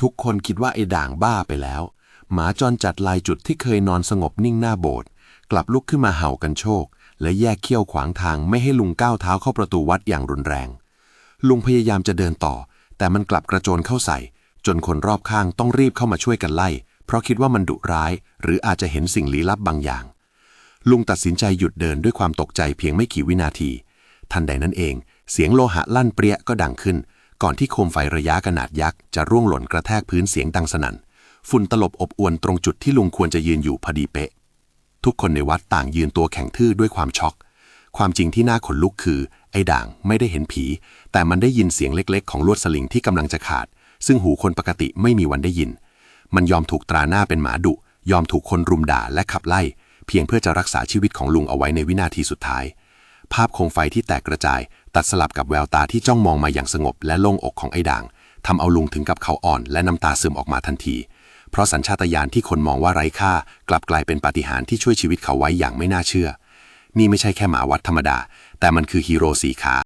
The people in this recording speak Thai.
ทุกคนคิดว่าไอ้ด่างบ้าไปแล้ว หมาจรจัดลายจุดที่เคยนอนสงบนิ่งหน้าโบสถ์กลับลุกขึ้นมาเห่ากันโชค และแยกเขี้ยวขวางทางไม่ให้ลุงก้าวเท้าเข้าประตูวัดอย่างรุนแรง ลุงพยายามจะเดินต่อ แต่มันกลับกระโจนเข้าใส่ จนคนรอบข้างต้องรีบเข้ามาช่วยกันไล่ เพราะคิดว่ามันดุร้าย หรืออาจจะเห็นสิ่งลี้ลับบางอย่าง ลุงตัดสินใจหยุดเดินด้วยความตกใจเพียงไม่กี่วินาที ทันใดนั้นเอง เสียงโลหะลั่นเปรี้ยก็ดังขึ้น ก่อนที่โคมไฟระยะขนาดยักษ์จะร่วงหล่นกระแทกพื้นเสียงดังสนั่น ฝุ่นตลบอบอวนตรงจุดที่ลุงควรจะยืนอยู่พอดีเป๊ะ ทุกคนในวัดต่างยืนตัวแข็งทื่อด้วยความช็อก ความจริงที่น่าขนลุกคือ ไอ้ด่างไม่ได้เห็นผี แต่มันได้ยินเสียงเล็กๆ ของลวดสลิงที่กำลังจะขาด ซึ่งหูคนปกติไม่มีวันได้ยิน มันยอมถูกตราหน้าเป็นหมาดุ ยอมถูกคนรุมด่าและขับไล่ เพียงเพื่อจะรักษาชีวิตของลุงเอาไว้ในวินาทีสุดท้ายภาพโคมไฟที่แตกกระจาย ตัดสลับกับแววตาที่จ้องมองมาอย่างสงบและโล่งอกของไอ้ด่างทำเอาลุงถึงกับเขาอ่อนและน้ำตาซึมออกมาทันที เพราะสัญชาตญาณที่คนมองว่าไร้ค่า กลับกลายเป็นปาฏิหาริย์ที่ช่วยชีวิตเขาไว้อย่างไม่น่าเชื่อ นี่ไม่ใช่แค่หมาวัดธรรมดา แต่มันคือฮีโร่สีขา